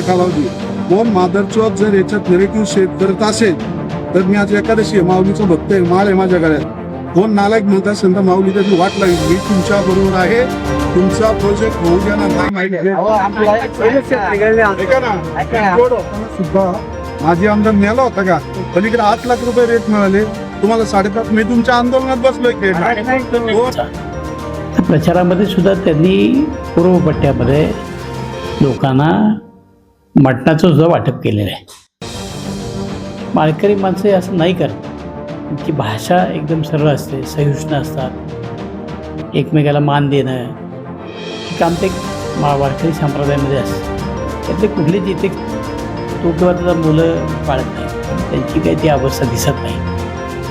कालावधी. कोण मादरचोद जर याच्यात नेरेटिव्ह शेत करत असेल तर मी आज एकादशी आहे माऊलीचं भक्त आहे माळ आहे माझ्या गळ्यात. कोण नालायक म्हणत असेल तर माऊली त्याची वाट लागेल. मी तुमच्या बरोबर आहे. तुमचा प्रोजेक्ट होऊ द्या ना. नाही माहिती सुद्धा माझी आमदार नेला होता का? पलीकडे आठ लाख रुपये रेट मिळाले. तुम्हाला साडेपाच मी तुमच्या आंदोलनात बसलोय? तर प्रचारामध्ये सुद्धा त्यांनी पूर्व पट्ट्यामध्ये लोकांना मटणाचं सुद्धा वाटप केलेलं आहे. माळकरी माणसं असं नाही करत. त्यांची भाषा एकदम सरळ असते सहिष्णू असतात. एकमेकाला मान देणं हे काम ते मा वारकरी संप्रदायामध्ये असतं. त्यातले कुठलीच इथे तो किंवा त्याचा मुलं पाळत नाही त्यांची काही ती अवस्था दिसत नाही.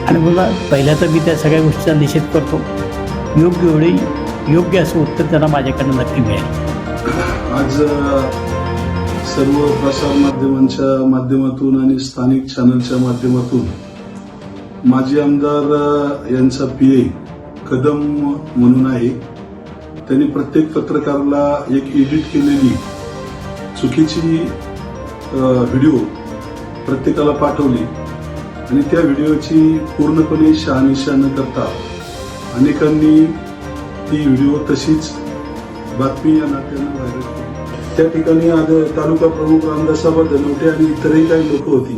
आणि मला पहिल्या तर मी त्या सगळ्या गोष्टीचा निषेध करतो. योग्य वेळी योग्य असं उत्तर त्यांना माझ्याकडनं नक्की मिळेल. आज सर्व प्रसार माध्यमांच्या माध्यमातून आणि स्थानिक चॅनलच्या माध्यमातून माजी आमदार यांचा पी ए कदम म्हणून आहे. त्यांनी प्रत्येक पत्रकाराला एक एडिट केलेली चुकीची व्हिडिओ प्रत्येकाला पाठवली. आणि त्या व्हिडिओची पूर्णपणे शहानिशा न करता अनेकांनी ती व्हिडिओ तशीच बातमी या नात्यानं व्हायरल केली. त्या ठिकाणी आज तालुका प्रमुख रामदासाबा धनवटे आणि इतरही काही लोक होती.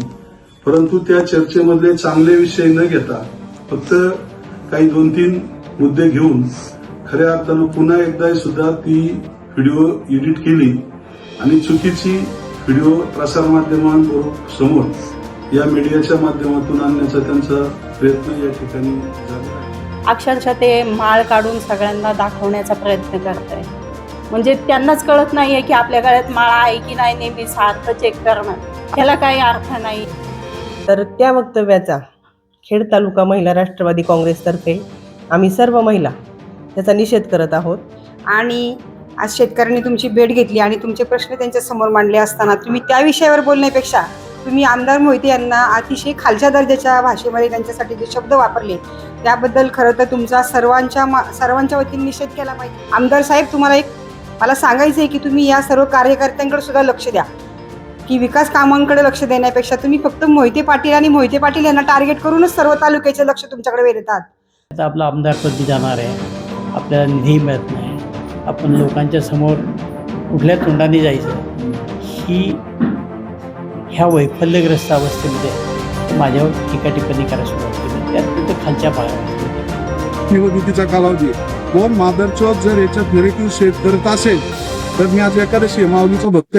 परंतु त्या चर्चेमधले चांगले विषय न घेता फक्त काही दोन तीन मुद्दे घेऊन खऱ्या अर्थानं पुन्हा एकदा सुद्धा ती व्हिडिओ एडिट केली आणि चुकीची व्हिडिओ प्रसारमाध्यमांबरोबर समोर या मीडियाच्या माध्यमातून आणण्याचा त्यांचा प्रयत्न या ठिकाणी झाला. अक्षरशः ते माळ काढून सगळ्यांना दाखवण्याचा प्रयत्न करत आहे म्हणजे त्यांनाच कळत नाहीये की आपल्या गळ्यात माळा आहे की नाही नेहमी सारखं चेक करणं. ह्याला काही अर्थ नाही. तर त्या वक्तव्याचा खेड तालुका महिला राष्ट्रवादी काँग्रेसतर्फे आम्ही सर्व महिला त्याचा निषेध करत आहोत. आणि आज शेतकऱ्यांनी तुमची भेट घेतली आणि तुमचे प्रश्न त्यांच्यासमोर मांडले असताना तुम्ही त्या विषयावर बोलण्यापेक्षा तुम्ही आमदार मोहिते यांना अतिशय खालच्या दर्जाच्या भाषेमध्ये त्यांच्यासाठी जे शब्द वापरले त्याबद्दल खरं तर तुमचा सर्वांच्या मा- सर्वांच्या वतीने निषेध केला पाहिजे. आमदार साहेब तुम्हाला एक मला सांगायचं आहे की तुम्ही या सर्व कार्यकर्त्यांकडे सुद्धा लक्ष द्या. की विकास कामांकडे लक्ष देण्यापेक्षा तुम्ही फक्त मोहिते पाटील आणि मोहिते पाटील यांना टार्गेट करूनच सर्व तालुक्याचे लक्ष तुमच्याकडे वेधतात. आता आपलं आमदार कधी जाणार आहे. आपल्याला निधी मिळत नाही. आपण लोकांच्या समोर कुठल्या तोंडाने जायचं? ही ह्या वैफल्यग्रस्त अवस्थेमध्ये माझ्यावर टीका टिप्पणी करायला सुरुवात केली. त्यात खालच्या पाळावर निवडणुकीचा कालावधी कोण मादरचोद जर याच्यात नेरेटिव्ह शेत करत असेल तर मी आज एकादशी आहे भक्त